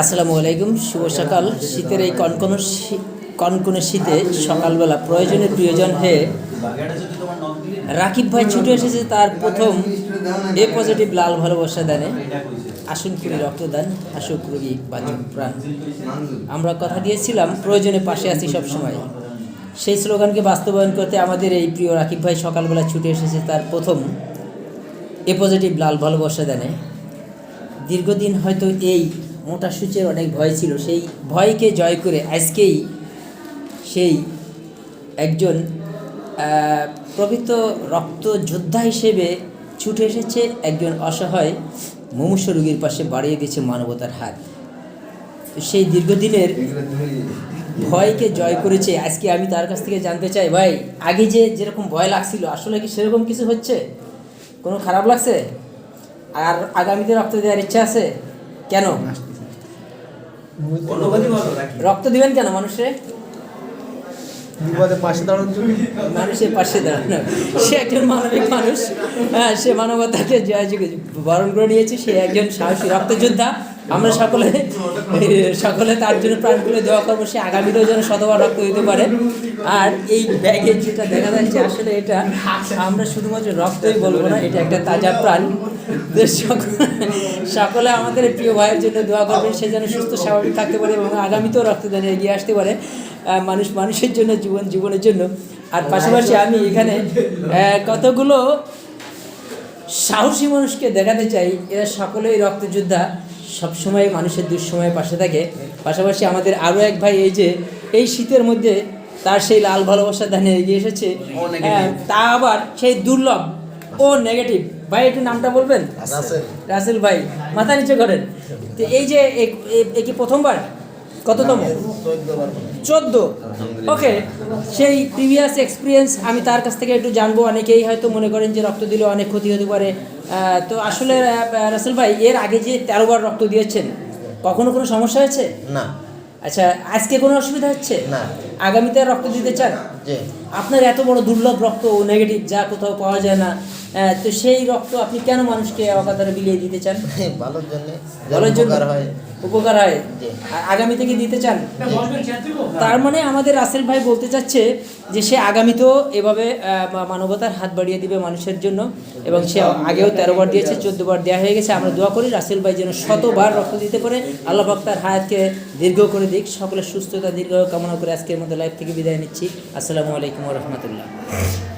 আসসালামু আলাইকুম, শুভ সকাল। শীতের এই কনকনে কনকনে শীতে সকালবেলা প্রয়োজনে প্রিয়জন হয়ে রাকিব ভাই ছুটে এসেছে তার প্রথম এ পজিটিভ লাল ভালোবাসা দানে। আসুন করি রক্তদান হাসুক রোগী বাচক প্রাণ। আমরা কথা দিয়েছিলাম, প্রয়োজনে পাশে আছি সব সময় সেই স্লোগানকে বাস্তবায়ন করতে আমাদের এই প্রিয় রাকিব ভাই সকালবেলা ছুটে এসেছে তার প্রথম এ পজিটিভ লাল ভালোবাসা দানে। দীর্ঘদিন হয়তো এই মোটা সূচের অনেক ভয় ছিল, সেই ভয়কে জয় করে আজকেই সেই একজন প্রকৃত রক্ত যোদ্ধা হিসেবে ছুটে এসেছে একজন অসহায় মুমূর্ষ রোগীর পাশে বাড়িয়ে দিয়েছে মানবতার হাত। সেই দীর্ঘদিনের ভয়কে জয় করেছে, আজকে আমি তার কাছ থেকে জানতে চাই, ভাই, আগে যে যেরকম ভয় লাগছিল, আসলে কি সেরকম কিছু হচ্ছে? কোনো খারাপ লাগছে? আর আগামীতে রক্ত দেওয়ার ইচ্ছা আছে? কেন? রক্ত দিবেন কেন মানুষে? বিপদে পাশে দাঁড়ানোর জন্য। মানুষের পাশে দাঁড়ানো। সে একজন মানবিক মানুষ। হ্যাঁ সে মানবতাকে বরণ করে নিয়েছে সে একজন সাহসী রক্তযোদ্ধা। আমরা সকলে সকলে তার জন্য প্রাণ খুলে দেওয়া করব। সে আগামীতেও যেন শতবার রক্ত দিতে পারে। আর এই ব্যাগে যেটা দেখা যাচ্ছে আসলে এটা আমরা শুধুমাত্র রক্তই বলব না এটা একটা তাজা প্রাণ। সকলে আমাদের প্রিয় ভাইয়ের জন্য দোয়া করবেন সে যেন সুস্থ স্বাভাবিক থাকতে পারে এবং আগামীতেও রক্তদানে এগিয়ে আসতে পারে মানুষ মানুষের জন্য জীবন জীবনের জন্য। আর পাশাপাশি আমি এখানে কতগুলো সাহসী মানুষকে দেখাতে চাই। এরা সকলেই রক্তযোদ্ধা সবসময় মানুষের দুঃসময়ে পাশে থাকে। পাশাপাশি আমাদের আরও এক ভাই এই যে এই শীতের মধ্যে তার সেই লাল ভালোবাসা দানে এগিয়ে এসেছে। হ্যাঁ, তা আবার সেই দুর্লভ ও নেগেটিভ ভাই একটু নামটা বলবেন? রাসেল। ভাই মাথা নিচে করেন। তো এই যে এ- এ- এ কি প্রথমবার? কততম? চোদ্দ? ওকে সেই প্রিভিয়াস এক্সপিরিয়েন্স আমি তার কাছ থেকে একটু জানব। অনেকেই হয়তো মনে করেন যে রক্ত দিলে অনেক ক্ষতি হতে পারে। তো আসলে রাসেল ভাই এর আগে যে তেরো বার রক্ত দিয়েছেন কখনো কোনো সমস্যা হয়েছে? না। আচ্ছা আজকে কোনো অসুবিধা হচ্ছে? না। আগামীতে রক্ত দিতে চান? আপনার এত বড় দুর্লভ রক্ত নেগেটিভ যা কোথাও পাওয়া যায় না। তো সেই রক্ত আপনি কেন মানুষকে অকাতারে বিলিয়ে দিতে চান? ভালোর জন্য। ভালোর জন্য উপকার হয়। উপকার হয়। আগামী থেকে দিতে চান? তার মানে আমাদের রাসেল ভাই বলতে চাচ্ছে যে সে আগামীতেও এভাবে মানবতার হাত বাড়িয়ে দিবে মানুষের জন্য এবং সে আগেও তেরো বার দিয়েছে চোদ্দ বার দেওয়া হয়ে গেছে। আমরা দোয়া করি রাসেল ভাই যেন শতবার রক্ত দিতে পারে। আল্লাহ পাক তার হায়াতকে দীর্ঘ করে দিক। সকলের সুস্থতা দীর্ঘ কামনা করে আজকের মতো লাইফ থেকে বিদায় নিচ্ছি। আসসালামু আলাইকুম রহমতুল্লাহ।